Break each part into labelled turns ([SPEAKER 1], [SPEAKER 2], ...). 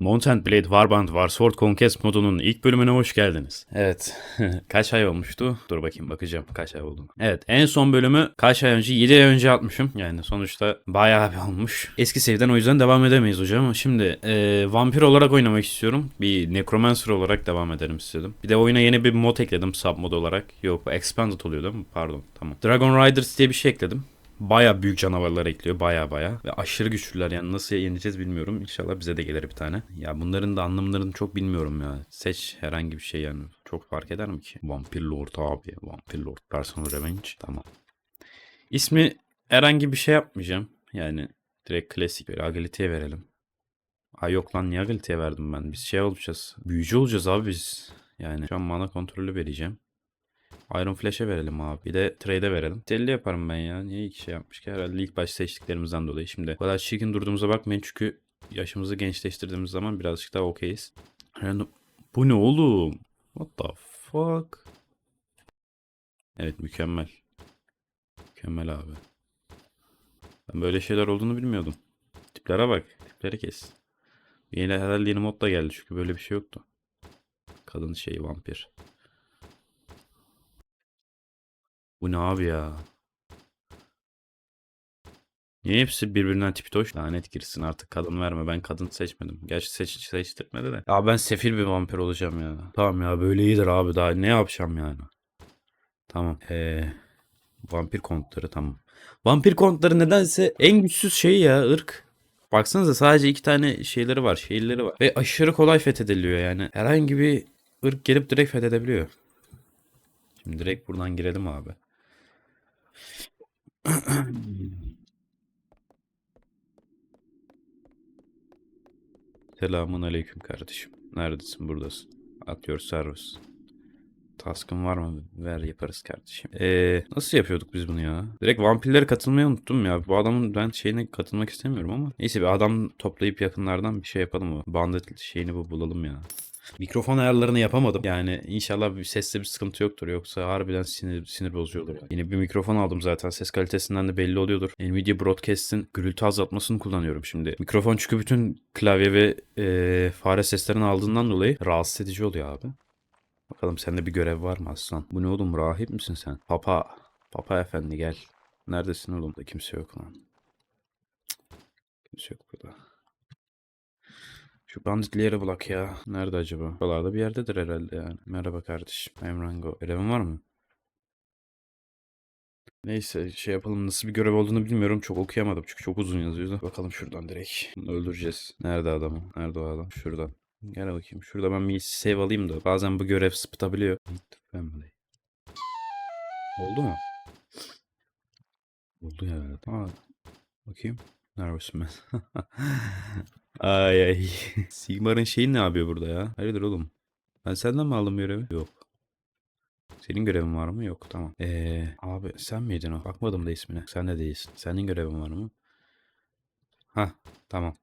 [SPEAKER 1] Mountain Blade Warband War Sword Conquest modunun ilk bölümüne hoş geldiniz. Evet. kaç ay olmuştu? Dur bakayım bakacağım kaç ay oldu. Evet en son bölümü kaç ay önce? 7 ay önce atmışım. Yani sonuçta bayağı bir olmuş. Eski sevden o yüzden devam edemeyiz hocam. Şimdi e, vampir olarak oynamak istiyorum. Bir necromancer olarak devam ederim istedim. Bir de oyuna yeni bir mod ekledim sub mod olarak. Yok expanded oluyor değil mi? Pardon tamam. Dragon Riders diye bir şey ekledim. Baya büyük canavarlar ekliyor baya baya ve aşırı güçlüler yani nasıl yeneceğiz bilmiyorum İnşallah bize de gelir bir tane. Ya bunların da anlamlarını çok bilmiyorum ya. Seç herhangi bir şey yani çok fark eder mi ki? Vampir Lord abi Vampir Lord Personal Revenge tamam. İsmi herhangi bir şey yapmayacağım yani direkt klasik bir agiliteye verelim. Ay yok lan niye agiliteye verdim ben biz şey olacağız büyücü olacağız abi biz. Yani şu an mana kontrolü vereceğim. Iron Flash'e verelim abi. Bir de trade'e verelim. 50 yaparım ben ya. Niye iki şey yapmış ki? Herhalde ilk baş seçtiklerimizden dolayı. Şimdi o kadar çirkin durduğumuza bakmayın çünkü yaşımızı gençleştirdiğimiz zaman birazcık daha okeyiz. Yani bu ne oğlum? What the fuck? Evet mükemmel. Mükemmel abi. Ben böyle şeyler olduğunu bilmiyordum. Tiplere bak. Tipleri kes. Yeni herhalde yeni mod da geldi çünkü böyle bir şey yoktu. Kadın şey vampir. Bu ne abi ya? Niye hepsi birbirinden tipitoş? Lanet girsin artık kadın verme. Ben kadın seçmedim. Gerçi seç, seçtirmedi de. Ya ben sefil bir vampir olacağım ya. Tamam ya böyle iyidir abi daha ne yapacağım yani. Tamam. Ee, vampir kontları tamam. Vampir kontları nedense en güçsüz şey ya ırk. Baksanıza sadece iki tane şeyleri var, şehirleri var. Ve aşırı kolay fethediliyor yani. Herhangi bir ırk gelip direkt fethedebiliyor. Şimdi direkt buradan girelim abi. Selamun aleyküm kardeşim. Neredesin? Buradasın. At your service. Task'ın var mı? Ver yaparız kardeşim. Ee, nasıl yapıyorduk biz bunu ya? Direkt vampirlere katılmayı unuttum ya. Bu adamın ben şeyine katılmak istemiyorum ama. Neyse bir adam toplayıp yakınlardan bir şey yapalım mı? Bandit şeyini bu bulalım ya. Mikrofon ayarlarını yapamadım. Yani inşallah bir seste bir sıkıntı yoktur. Yoksa harbiden sinir, sinir bozucu olur. Yani. Yine bir mikrofon aldım zaten. Ses kalitesinden de belli oluyordur. Nvidia Broadcast'in gürültü azaltmasını kullanıyorum şimdi. Mikrofon çünkü bütün klavye ve e, fare seslerini aldığından dolayı rahatsız edici oluyor abi. Bakalım sende bir görev var mı aslan? Bu ne oğlum rahip misin sen? Papa. Papa efendi gel. Neredesin oğlum? Kimse yok lan. Kimse yok burada. Şu banditli yere bulak ya. Nerede acaba? Buralarda bir yerdedir herhalde yani. Merhaba kardeşim. I'm Rango. Görevin var mı? Neyse şey yapalım. Nasıl bir görev olduğunu bilmiyorum. Çok okuyamadım çünkü çok uzun yazıyordu. Bakalım şuradan direkt. Bunu öldüreceğiz. Nerede adam? Nerede o adam? Şuradan. Gel bakayım. Şurada ben bir save alayım da. Bazen bu görev sıpıtabiliyor. Oldu mu? Oldu ya. Aa, bakayım. Ben? ay ay. Sigmar'ın şeyi ne yapıyor burada ya? Hayırdır oğlum? Ben senden mi aldım görevi? Yok. Senin görevin var mı? Yok. Tamam. Ee, abi sen miydin o? Bakmadım da ismine. Sen de değilsin. Senin görevin var mı? Ha, tamam.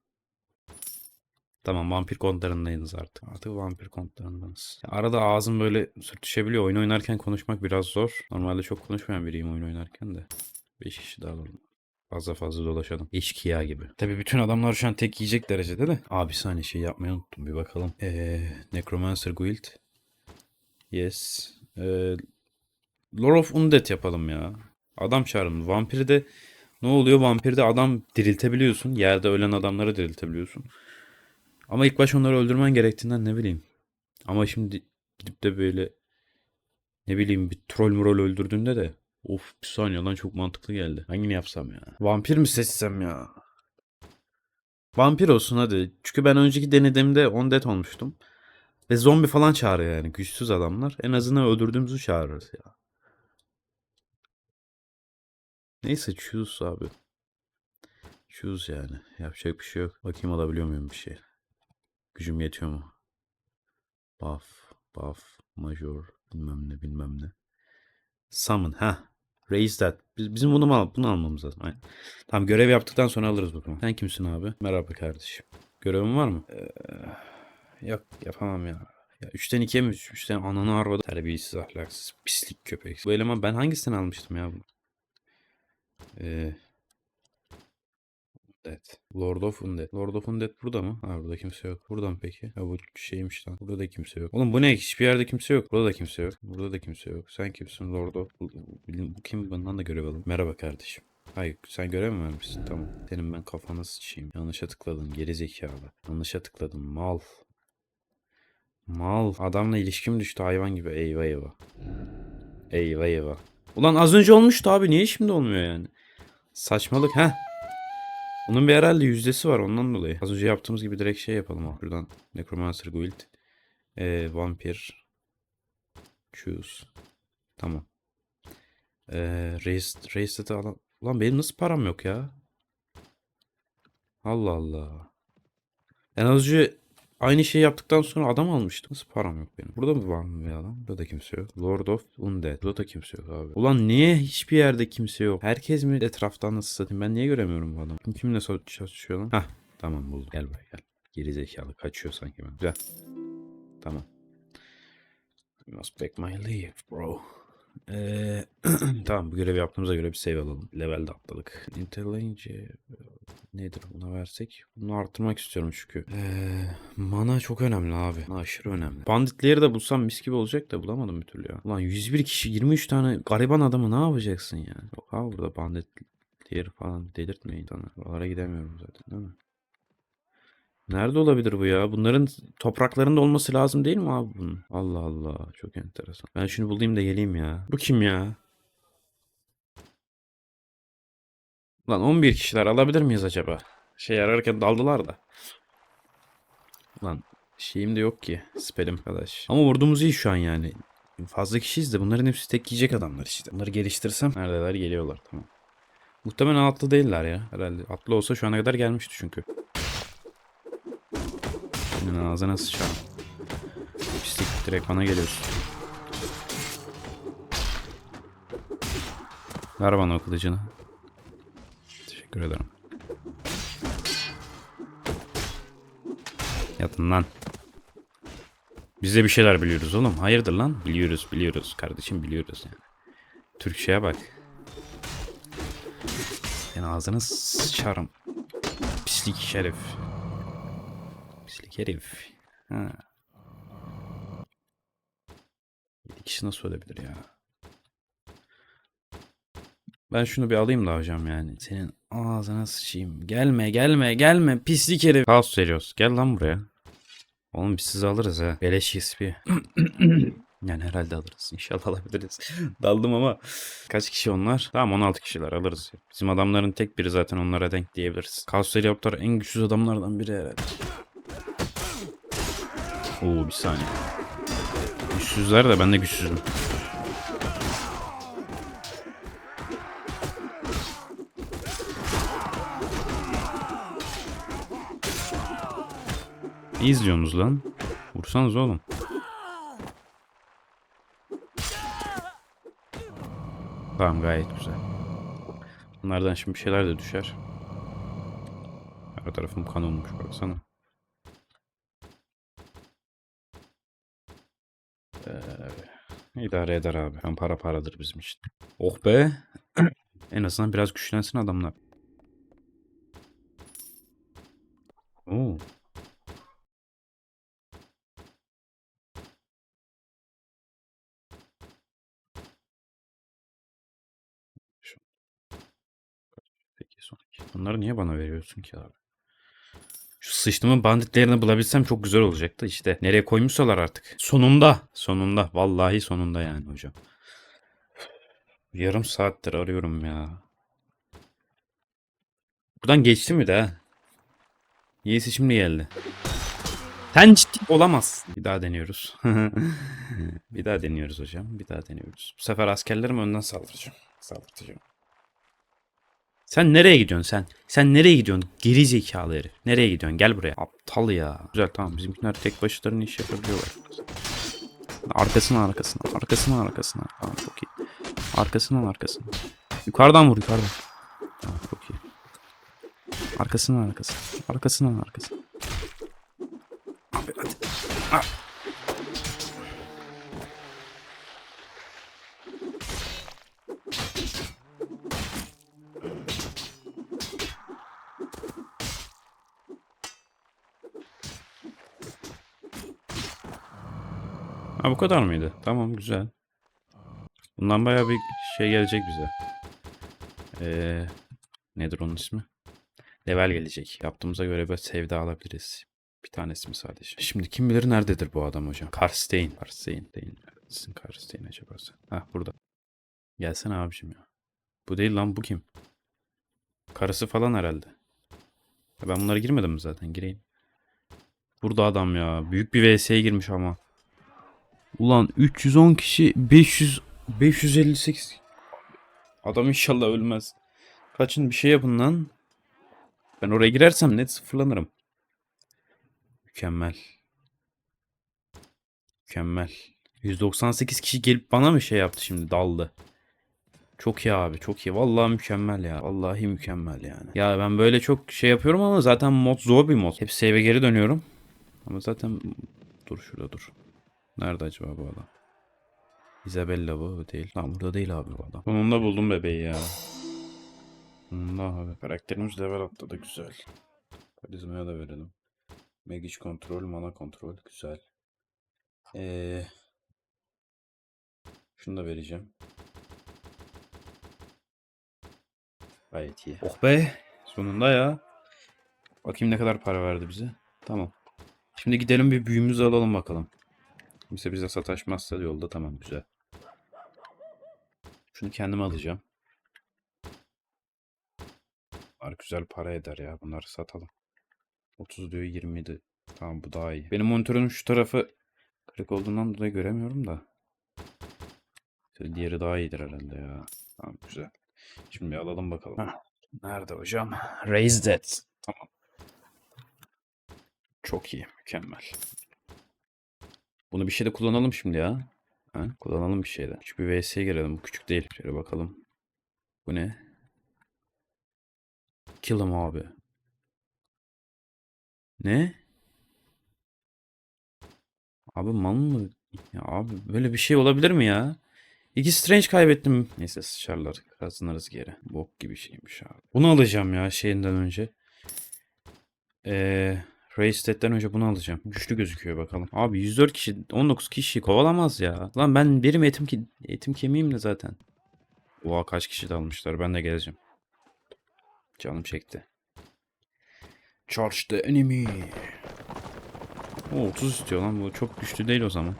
[SPEAKER 1] Tamam vampir kontlarındayız artık. Artık vampir kontlarındayız. Arada ağzım böyle sürtüşebiliyor. Oyun oynarken konuşmak biraz zor. Normalde çok konuşmayan biriyim oyun oynarken de. 5 kişi daha alalım. Fazla fazla dolaşalım. Eşkıya gibi. Tabii bütün adamlar şu an tek yiyecek derecede de. Abi saniye şey yapmayı unuttum. Bir bakalım. Ee, Necromancer Guild. Yes. Ee, Lord of Undead yapalım ya. Adam çağırın. Vampiri de ne oluyor? Vampirde adam diriltebiliyorsun. Yerde ölen adamları diriltebiliyorsun. Ama ilk baş onları öldürmen gerektiğinden ne bileyim. Ama şimdi gidip de böyle ne bileyim bir troll murol öldürdüğünde de of bir saniye lan çok mantıklı geldi. Hangini yapsam ya? Vampir mi seçsem ya? Vampir olsun hadi. Çünkü ben önceki denediğimde undead olmuştum. Ve zombi falan çağırıyor yani. Güçsüz adamlar. En azından öldürdüğümüzü çağırırız ya. Neyse choose abi. Choose yani. Yapacak bir şey yok. Bakayım alabiliyor muyum bir şey. Gücüm yetiyor mu? Buff, buff, major, bilmem ne bilmem ne. Summon, ha. Raise that. Biz, bizim bunu, al, bunu almamız lazım. Aynen. Tamam görev yaptıktan sonra alırız bakalım. Sen kimsin abi? Merhaba kardeşim. Görevin var mı? Ee, yok yapamam ya. Ya 3'ten 2'ye mi 3'ten ananı arvada. Terbiyesiz ahlaksız pislik köpek. Bu eleman ben hangisini almıştım ya bunu? Ee, Undead. Lord of Undead. Lord of Undead burada mı? Ha burada kimse yok. Burada mı peki? Ha bu şeymiş lan. Burada da kimse yok. Oğlum bu ne? Hiçbir yerde kimse yok. Burada da kimse yok. Burada da kimse yok. Sen kimsin Lord of? Bu, bu- kim? Bundan da görev alalım. Merhaba kardeşim. Hayır sen görev mi vermişsin? Tamam. Senin ben kafana sıçayım. Yanlışa tıkladım. Geri zekalı. Yanlışa tıkladım. Mal. Mal. Adamla ilişkim düştü hayvan gibi. Eyvah eyvah. Eyvah eyvah. Ulan az önce olmuştu abi. Niye şimdi olmuyor yani? Saçmalık. Heh. Bunun bir herhalde yüzdesi var ondan dolayı. Az önce yaptığımız gibi direkt şey yapalım. ha. Buradan Necromancer Guild. Ee, Vampir. Choose. Tamam. Ee, race alan. Ulan benim nasıl param yok ya? Allah Allah. En az önce aynı şeyi yaptıktan sonra adam almıştım. Nasıl param yok benim? Burada mı var mı bir adam? Burada da kimse yok. Lord of Undead. Burada da kimse yok abi. Ulan niye hiçbir yerde kimse yok? Herkes mi etraftan nasıl satayım? Ben niye göremiyorum bu adamı? Kim kimle çalışıyor lan? Hah tamam buldum. Gel buraya gel. Geri zekalı kaçıyor sanki ben. Güzel. Tamam. You must back my leave bro. Ee, tamam bu görevi yaptığımıza göre bir save alalım. Levelde atladık. Interlinge nedir buna versek? Bunu arttırmak istiyorum çünkü. Ee, mana çok önemli abi. Mana aşırı önemli. Banditleri de bulsam mis gibi olacak da bulamadım bir türlü ya. Ulan 101 kişi 23 tane gariban adamı ne yapacaksın ya? Yok abi burada banditleri falan delirtmeyin sana. Oralara gidemiyorum zaten değil mi? Nerede olabilir bu ya? Bunların topraklarında olması lazım değil mi abi bunun? Allah Allah çok enteresan. Ben şunu bulayım da geleyim ya. Bu kim ya? Lan 11 kişiler alabilir miyiz acaba? Şey ararken daldılar da. Lan şeyim de yok ki. Spelim arkadaş. Ama vurduğumuz iyi şu an yani. Fazla kişiyiz de bunların hepsi tek yiyecek adamlar işte. Bunları geliştirsem neredeler geliyorlar tamam. Muhtemelen atlı değiller ya. Herhalde atlı olsa şu ana kadar gelmişti çünkü. Senin ağzına sıçarım. Pislik direkt bana geliyorsun. Ver bana o kılıcını. Teşekkür ederim. Yatın lan. Biz de bir şeyler biliyoruz oğlum. Hayırdır lan? Biliyoruz biliyoruz kardeşim biliyoruz yani. Türkçe'ye bak. Ben ağzını sıçarım. Pislik şerif. Pislik herif. Ha. Yedi kişi nasıl ölebilir ya? Ben şunu bir alayım da hocam yani. Senin ağzına sıçayım. Gelme gelme gelme pislik herif. Kaos veriyoruz. Gel lan buraya. Oğlum biz sizi alırız ha. Beleş XP. yani herhalde alırız. İnşallah alabiliriz. Daldım ama kaç kişi onlar? Tamam 16 kişiler alırız. Bizim adamların tek biri zaten onlara denk diyebiliriz. Kaos Helikopter en güçsüz adamlardan biri herhalde. Oo bir saniye. Güçsüzler de ben de güçsüzüm. Ne izliyorsunuz lan? Vursanız oğlum. Tamam gayet güzel. Bunlardan şimdi bir şeyler de düşer. Her tarafım kan olmuş baksana. Ee, idare eder abi. Ben para paradır bizim için. Oh be. en azından biraz güçlensin adamlar. Oo. Bunları niye bana veriyorsun ki abi? Sıçtımın banditlerini bulabilsem çok güzel olacaktı işte. Nereye koymuşsalar artık. Sonunda. Sonunda. Vallahi sonunda yani hocam. Yarım saattir arıyorum ya. Buradan geçti mi de ha? Şimdi geldi. Sen ciddi olamazsın. Bir daha deniyoruz. bir daha deniyoruz hocam. Bir daha deniyoruz. Bu sefer askerlerim önden saldıracağım. Saldırtacağım. Sen nereye gidiyorsun sen? Sen nereye gidiyorsun? Geri zekalı herif. Nereye gidiyorsun? Gel buraya. Aptal ya. Güzel tamam bizimkiler tek başlarına iş yapabiliyorlar. Arkasına arkasına. Arkasına arkasına. Tamam çok iyi. Arkasından arkasına. Yukarıdan vur yukarıdan. Tamam çok iyi. Arkasından arkasına. Arkasından arkasına. Abi hadi. Ah. Ha bu kadar mıydı? Tamam güzel. Bundan bayağı bir şey gelecek bize. Ee, nedir onun ismi? Level gelecek. Yaptığımıza göre böyle sevda alabiliriz. Bir tanesi mi sadece? Şimdi kim bilir nerededir bu adam hocam? Karstein. Karstein değil. Neredesin Karstein acaba sen? Hah burada. Gelsene abicim ya. Bu değil lan bu kim? Karısı falan herhalde. Ya Ben bunlara girmedim mi zaten? Gireyim. Burada adam ya. Büyük bir VS'ye girmiş ama. Ulan 310 kişi 500 558 Adam inşallah ölmez. Kaçın bir şey yapın lan. Ben oraya girersem net sıfırlanırım. Mükemmel. Mükemmel. 198 kişi gelip bana mı şey yaptı şimdi daldı. Çok iyi abi çok iyi. Vallahi mükemmel ya. Vallahi mükemmel yani. Ya ben böyle çok şey yapıyorum ama zaten mod zor bir mod. Hep save'e geri dönüyorum. Ama zaten dur şurada dur. Nerede acaba bu adam? Isabella bu değil. Lan burada değil abi bu adam. Sonunda buldum bebeği ya. Sonunda abi. Karakterimiz level atladı güzel. Karizmaya da verelim. Magic kontrol, mana kontrol güzel. Ee, şunu da vereceğim. Gayet iyi. Oh be. Sonunda ya. Bakayım ne kadar para verdi bize. Tamam. Şimdi gidelim bir büyümüzü alalım bakalım. Kimse bize sataşmazsa yolda tamam güzel. Şunu kendim alacağım. Bunlar güzel para eder ya. Bunları satalım. 30 diyor 27. Tamam bu daha iyi. Benim monitörün şu tarafı kırık olduğundan dolayı göremiyorum da. Diğeri daha iyidir herhalde ya. Tamam güzel. Şimdi bir alalım bakalım. Heh. Nerede hocam? Raise that. Tamam. Çok iyi. Mükemmel. Bunu bir şeyde kullanalım şimdi ya. Ha, kullanalım bir şeyde. Küçük bir VS'ye girelim. Bu küçük değil. Şöyle bakalım. Bu ne? Kill 'em abi. Ne? Abi mal mı? Ya abi böyle bir şey olabilir mi ya? İki Strange kaybettim. Neyse sıçarlar. Kazanırız geri. Bok gibi şeymiş abi. Bunu alacağım ya şeyinden önce. Eee... Raystead'den önce bunu alacağım. Güçlü gözüküyor bakalım. Abi 104 kişi 19 kişi kovalamaz ya. Lan ben benim etim ki etim kemiğim de zaten. Oha kaç kişi de almışlar. Ben de geleceğim. Canım çekti. Charge the enemy. O 30 istiyor lan bu çok güçlü değil o zaman.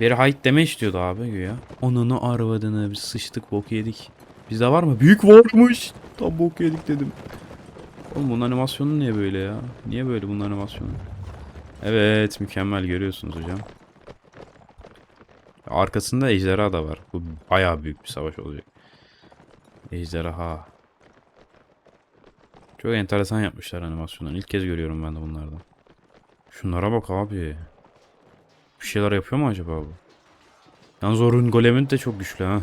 [SPEAKER 1] Very height deme istiyordu abi güya. Onunu arvadını biz sıçtık bok yedik. Bizde var mı? Büyük varmış. Tam bok yedik dedim. Oğlum bunun animasyonu niye böyle ya? Niye böyle bunun animasyonu? Evet mükemmel görüyorsunuz hocam. Arkasında ejderha da var. Bu bayağı büyük bir savaş olacak. Ejderha. Çok enteresan yapmışlar animasyonu. İlk kez görüyorum ben de bunlardan. Şunlara bak abi. Bir şeyler yapıyor mu acaba bu? Yalnız o rune golemin de çok güçlü ha.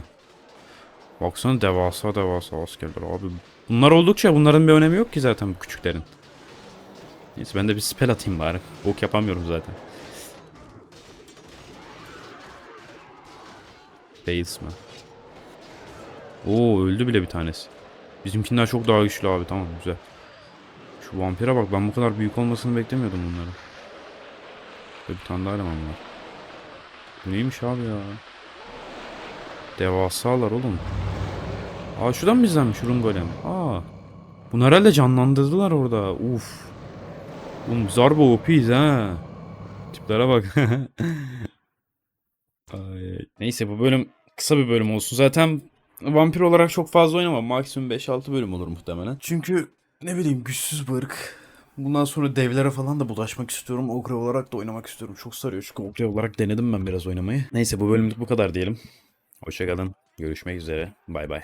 [SPEAKER 1] Baksana devasa devasa askerler abi. Bunlar oldukça bunların bir önemi yok ki zaten bu küçüklerin. Neyse ben de bir spell atayım bari. Ok yapamıyorum zaten. Bales mi? Oo öldü bile bir tanesi. Bizimkinden çok daha güçlü abi tamam güzel. Şu vampire bak ben bu kadar büyük olmasını beklemiyordum bunların. Böyle bir tane daha eleman var. Bu neymiş abi ya? Devasalar oğlum. Aa şuradan mı izlenmiş Rum Golem? Aa. Bunu herhalde canlandırdılar orada. Uf. Oğlum zarba OP'yiz ha. Tiplere bak. Ay, neyse bu bölüm kısa bir bölüm olsun. Zaten vampir olarak çok fazla oynamam. Maksimum 5-6 bölüm olur muhtemelen. Çünkü ne bileyim güçsüz bir ırk. Bundan sonra devlere falan da bulaşmak istiyorum. Ogre olarak da oynamak istiyorum. Çok sarıyor çünkü Ogre olarak denedim ben biraz oynamayı. Neyse bu bölümlük bu kadar diyelim. Hoşçakalın. Görüşmek üzere. Bay bay.